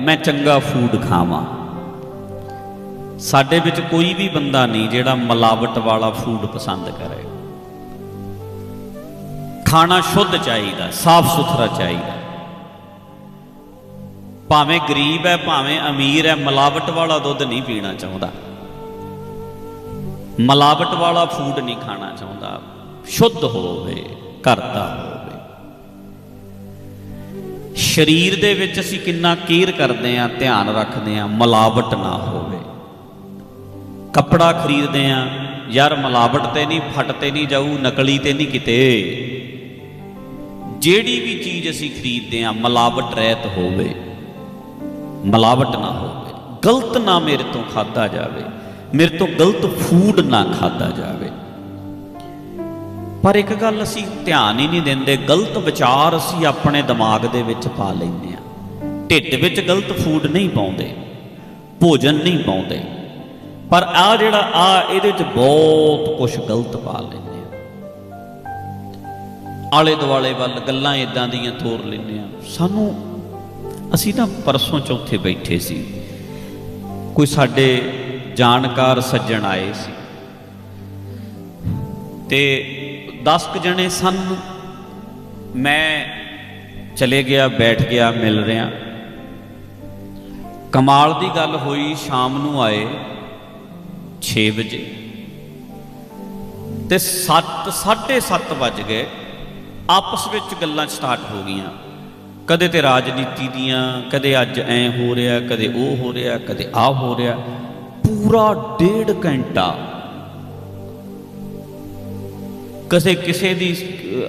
ਮੈਂ ਚੰਗਾ ਫੂਡ ਖਾਵਾਂ। ਸਾਡੇ ਵਿੱਚ ਕੋਈ ਵੀ ਬੰਦਾ ਨਹੀਂ ਜਿਹੜਾ ਮਿਲਾਵਟ ਵਾਲਾ ਫੂਡ ਪਸੰਦ ਕਰੇ। ਖਾਣਾ ਸ਼ੁੱਧ ਚਾਹੀਦਾ, ਸਾਫ਼ ਸੁਥਰਾ ਚਾਹੀਦਾ। ਭਾਵੇਂ ਗਰੀਬ ਹੈ, ਭਾਵੇਂ ਅਮੀਰ ਹੈ, ਮਿਲਾਵਟ ਵਾਲਾ ਦੁੱਧ ਨਹੀਂ ਪੀਣਾ ਚਾਹੁੰਦਾ। ਮਿਲਾਵਟ ਵਾਲਾ ਫੂਡ ਨਹੀਂ ਖਾਣਾ ਚਾਹੁੰਦਾ। ਸ਼ੁੱਧ ਹੋਵੇ, ਘਰ ਦਾ ਸਰੀਰ ਦੇ ਵਿੱਚ ਅਸੀਂ ਕਿੰਨਾ ਕੇਅਰ ਕਰਦੇ ਆਂ ਧਿਆਨ ਰੱਖਦੇ ਆਂ ਮਿਲਾਵਟ ਨਾ ਹੋਵੇ। ਕੱਪੜਾ ਖਰੀਦਦੇ ਆਂ ਯਾਰ ਮਿਲਾਵਟ ਤੇ ਨਹੀਂ, ਫਟ ਤੇ ਨਹੀਂ ਜਾਊ, ਨਕਲੀ ਤੇ ਨਹੀਂ ਕਿਤੇ। ਜਿਹੜੀ ਵੀ ਚੀਜ਼ ਅਸੀਂ ਖਰੀਦਦੇ ਆਂ ਮਿਲਾਵਟ ਰਹਿਤ ਹੋਵੇ, ਮਿਲਾਵਟ ਨਾ ਹੋਵੇ। ਗਲਤ ਨਾ ਮੇਰੇ ਤੋਂ ਖਾਦਾ ਜਾਵੇ, ਮੇਰੇ ਤੋਂ ਗਲਤ ਫੂਡ ਨਾ ਖਾਦਾ ਜਾਵੇ। ਪਰ ਇੱਕ ਗੱਲ ਅਸੀਂ ਧਿਆਨ ਹੀ ਨਹੀਂ ਦਿੰਦੇ, ਗਲਤ ਵਿਚਾਰ ਅਸੀਂ ਆਪਣੇ ਦਿਮਾਗ ਦੇ ਵਿੱਚ ਪਾ ਲੈਂਦੇ ਆ ਢਿੱਡ ਵਿੱਚ ਗਲਤ ਫੂਡ ਨਹੀਂ ਪਾਉਂਦੇ, ਭੋਜਨ ਨਹੀਂ ਪਾਉਂਦੇ। ਪਰ ਆ ਜਿਹੜਾ, ਆ ਇਹਦੇ ਵਿੱਚ ਬਹੁਤ ਕੁਝ ਗਲਤ ਪਾ ਲੈਂਦੇ ਆ ਆਲੇ ਦੁਆਲੇ ਵੱਲ ਗੱਲਾਂ ਇਦਾਂ ਦੀਆਂ ਤੋਰ ਲੈਂਦੇ ਆ ਸਾਨੂੰ, ਅਸੀਂ ਨਾ ਪਰਸੋਂ ਚੌਥੇ ਬੈਠੇ ਸੀ। ਕੋਈ ਸਾਡੇ ਜਾਣਕਾਰ ਸੱਜਣ ਆਏ ਸੀ। ਤੇ 10 ਕੁ ਜਣੇ ਸਨ। ਮੈਂ ਚਲੇ ਗਿਆ, ਬੈਠ ਗਿਆ, ਮਿਲ ਰਿਆਂ ਕਮਾਲ ਦੀ ਗੱਲ ਹੋਈ, ਸ਼ਾਮ ਨੂੰ ਆਏ 6 ਵਜੇ। ਤੇ 7 7:30 ਵੱਜ ਗਏ। ਆਪਸ ਵਿੱਚ ਗੱਲਾਂ ਸਟਾਰਟ ਹੋ ਗਈਆਂ। ਕਦੇ ਤੇ ਰਾਜਨੀਤੀ ਦੀਆਂ, ਕਦੇ ਅੱਜ ਐ ਹੋ ਰਿਹਾ, ਕਦੇ ਉਹ ਹੋ ਰਿਹਾ, ਕਦੇ ਆ ਹੋ ਰਿਹਾ। ਪੂਰਾ ਡੇਢ ਘੰਟਾ ਕਿਸੇ ਕਿਸੇ ਦੀ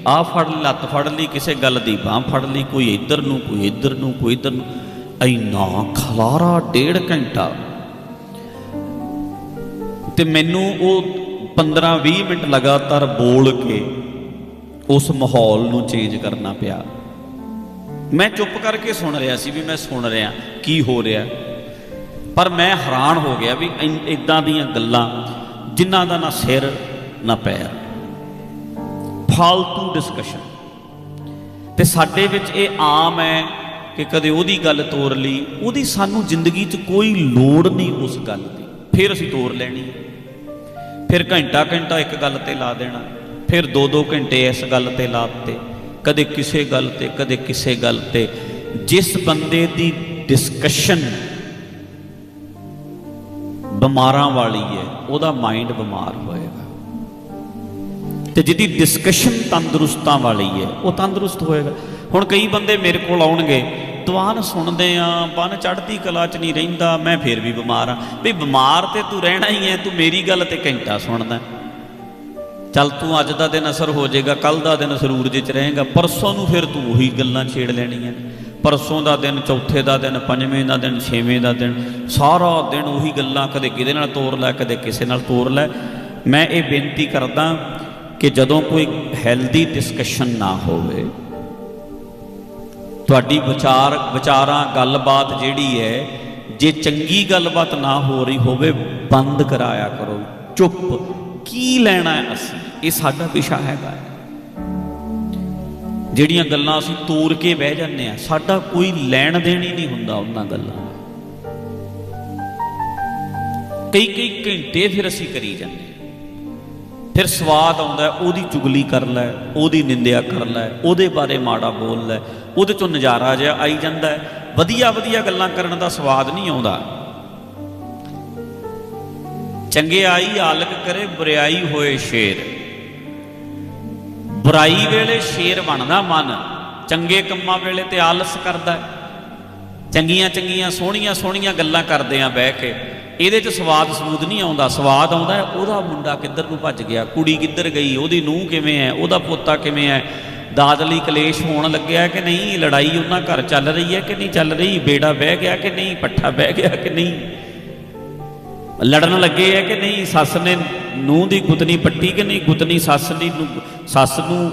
ਆ ਫੜ ਲਈ, ਲੱਤ ਫੜ ਲਈ ਕਿਸੇ ਗੱਲ ਦੀ ਬਾਹ ਫੜ ਲਈ ਕੋਈ ਇੱਧਰ ਨੂੰ ਕੋਈ ਇੱਧਰ ਨੂੰ ਕੋਈ ਇੱਧਰ ਨੂੰ ਇੰਨਾ ਖਲਾਰਾ ਡੇਢ ਘੰਟਾ। ਤੇ ਮੈਨੂੰ ਉਹ 15 20 ਮਿੰਟ ਲਗਾਤਾਰ ਬੋਲ ਕੇ ਉਸ ਮਾਹੌਲ ਨੂੰ ਚੇਂਜ ਕਰਨਾ ਪਿਆ। ਮੈਂ ਚੁੱਪ ਕਰਕੇ ਸੁਣ ਰਿਹਾ ਸੀ ਵੀ ਮੈਂ ਸੁਣ ਰਿਹਾ ਕੀ ਹੋ ਰਿਹਾ। ਪਰ ਮੈਂ ਹੈਰਾਨ ਹੋ ਗਿਆ ਵੀ ਇਦਾਂ ਦੀਆਂ ਗੱਲਾਂ ਜਿਨ੍ਹਾਂ ਦਾ ਨਾ ਸਿਰ ਨਾ ਪੈਰ। ਫਾਲਤੂ ਡਿਸਕਸ਼ਨ ਤੇ ਸਾਡੇ ਵਿੱਚ ਇਹ ਆਮ ਹੈ ਕਿ ਕਦੇ ਉਹਦੀ ਗੱਲ ਤੋਰ ਲਈ, ਉਹਦੀ ਸਾਨੂੰ ਜ਼ਿੰਦਗੀ 'ਚ ਕੋਈ ਲੋੜ ਨਹੀਂ ਉਸ ਗੱਲ ਦੀ। ਫਿਰ ਅਸੀਂ ਤੋਰ ਲੈਣੀ ਫਿਰ ਘੰਟਾ ਘੰਟਾ ਇੱਕ ਗੱਲ ਤੇ ਲਾ ਦੇਣਾ, ਫਿਰ 2-2 ਘੰਟੇ ਇਸ ਗੱਲ ਤੇ ਲਾ ਦਿੱਤੇ, ਕਦੇ ਕਿਸੇ ਗੱਲ ਤੇ, ਕਦੇ ਕਿਸੇ ਗੱਲ ਤੇ। ਜਿਸ ਬੰਦੇ ਦੀ ਡਿਸਕਸ਼ਨ ਬਿਮਾਰਾਂ ਵਾਲੀ ਹੈ, ਉਹਦਾ ਮਾਈਂਡ ਬਿਮਾਰ ਹੋਏਗਾ। ਤੇ ਜਿਹਦੀ ਡਿਸਕਸ਼ਨ ਤੰਦਰੁਸਤਾਂ ਵਾਲੀ ਹੈ, ਉਹ ਤੰਦਰੁਸਤ ਹੋਏਗਾ। ਹੁਣ ਕਈ ਬੰਦੇ ਮੇਰੇ ਕੋਲ ਆਉਣਗੇ ਤਵਾਨ ਸੁਣਦੇ ਆ, ਬਨ ਚੜ੍ਹਦੀ ਕਲਾ ਚ ਨਹੀਂ ਰਹਿੰਦਾ, ਮੈਂ ਫਿਰ ਵੀ ਬਿਮਾਰ ਆ। ਵੀ ਬਿਮਾਰ ਤੇ ਤੂੰ ਰਹਿਣਾ ਹੀ ਹੈ, ਤੂੰ ਮੇਰੀ ਗੱਲ ਤੇ ਘੰਟਾ ਸੁਣਦਾ ਚੱਲ ਤੂੰ ਅੱਜ ਦਾ ਦਿਨ ਅਸਰ ਹੋ ਜਾਏਗਾ ਕੱਲ ਦਾ ਦਿਨ ਸਰੂਰਜ ਚ ਰਹੇਗਾ, ਪਰਸੋਂ ਨੂੰ ਫਿਰ ਤੂੰ ਉਹੀ ਗੱਲਾਂ ਛੇੜ ਲੈਣੀਆਂ। ਪਰਸੋਂ ਦਾ ਦਿਨ, ਚੌਥੇ ਦਾ ਦਿਨ, ਪੰਜਵੇਂ ਦਾ ਦਿਨ, ਛੇਵੇਂ ਦਾ ਦਿਨ, ਸਾਰਾ ਦਿਨ ਉਹੀ ਗੱਲਾਂ ਕਦੇ ਕਿਹਦੇ ਨਾਲ ਤੋਰ ਲੈ, ਕਦੇ ਕਿਸੇ ਨਾਲ ਤੋਰ ਲੈ। ਮੈਂ ਇਹ ਬੇਨਤੀ ਕਰਦਾ ਕਿ ਜਦੋਂ ਕੋਈ ਹੈਲਦੀ ਡਿਸਕਸ਼ਨ ਨਾ ਹੋਵੇ, ਤੁਹਾਡੀ ਵਿਚਾਰ, ਵਿਚਾਰਾਂ, ਗੱਲਬਾਤ ਜਿਹੜੀ ਹੈ, ਜੇ ਚੰਗੀ ਗੱਲਬਾਤ ਨਾ ਹੋ ਰਹੀ ਹੋਵੇ, ਬੰਦ ਕਰਾਇਆ ਕਰੋ, ਚੁੱਪ। ਕੀ ਲੈਣਾ ਹੈ ਅਸੀਂ? ਇਹ ਸਾਡਾ ਵਿਸ਼ਾ ਹੈਗਾ ਜਿਹੜੀਆਂ ਗੱਲਾਂ ਅਸੀਂ ਤੋੜ ਕੇ ਬਹਿ ਜਾਂਦੇ ਆ ਸਾਡਾ ਕੋਈ ਲੈਣ ਦੇਣ ਹੀ ਨਹੀਂ ਹੁੰਦਾ ਉਹਨਾਂ ਗੱਲਾਂ ਕਈ ਕਈ ਘੰਟੇ ਫਿਰ ਅਸੀਂ ਕਰੀ ਜਾਂਦੇ ਫਿਰ ਸਵਾਦ ਆਉਂਦਾ ਉਹਦੀ ਚੁਗਲੀ ਕਰ ਲੈ, ਉਹਦੀ ਨਿੰਦਿਆ ਕਰ ਲੈ, ਉਹਦੇ ਬਾਰੇ ਮਾੜਾ ਬੋਲ ਲੈ, ਉਹਦੇ ਚੋਂ ਨਜ਼ਾਰਾ ਜਿਹਾ ਆਈ ਜਾਂਦਾ ਵਧੀਆ ਵਧੀਆ ਗੱਲਾਂ ਕਰਨ ਦਾ ਸਵਾਦ ਨਹੀਂ ਆਉਂਦਾ। ਚੰਗੇ ਆਈ ਆਲਕ ਕਰੇ, ਬੁਰਾਈ ਹੋਏ ਸ਼ੇਰ। ਬੁਰਾਈ ਵੇਲੇ ਸ਼ੇਰ ਬਣਦਾ ਮਨ, ਚੰਗੇ ਕੰਮਾਂ ਵੇਲੇ ਤੇ ਆਲਸ ਕਰਦਾ ਚੰਗੀਆਂ ਚੰਗੀਆਂ ਸੋਹਣੀਆਂ ਸੋਹਣੀਆਂ ਗੱਲਾਂ ਕਰਦੇ ਆ ਬਹਿ ਕੇ। ਇਹਦੇ 'ਚ ਸਵਾਦ ਸਮੂਦ ਨਹੀਂ ਆਉਂਦਾ, ਸਵਾਦ ਆਉਂਦਾ ਹੈ, ਉਹਦਾ ਮੁੰਡਾ ਕਿੱਧਰ ਨੂੰ ਭੱਜ ਗਿਆ? ਕੁੜੀ ਕਿੱਧਰ ਗਈ? ਉਹਦੀ ਨੂੰਹ ਕਿਵੇਂ ਹੈ? ਉਹਦਾ ਪੋਤਾ ਕਿਵੇਂ ਹੈ? ਦਾਦਲੀ ਕਲੇਸ਼ ਹੋਣ ਲੱਗਿਆ ਕਿ ਨਹੀਂ? ਲੜਾਈ ਉਹਨਾਂ ਘਰ ਚੱਲ ਰਹੀ ਹੈ ਕਿ ਨਹੀਂ ਚੱਲ ਰਹੀ? ਬੇੜਾ ਬਹਿ ਗਿਆ ਕਿ ਨਹੀਂ? ਪੱਠਾ ਬਹਿ ਗਿਆ ਕਿ ਨਹੀਂ? ਲੜਨ ਲੱਗੇ ਹੈ ਕਿ ਨਹੀਂ? ਸੱਸ ਨੇ ਨੂੰਹ ਦੀ ਗੁੱਤਨੀ ਪੱਟੀ ਕਿ ਨਹੀਂ? ਗੁੱਤਨੀ ਸੱਸ ਦੀ ਨੂੰ- ਸੱਸ ਨੂੰ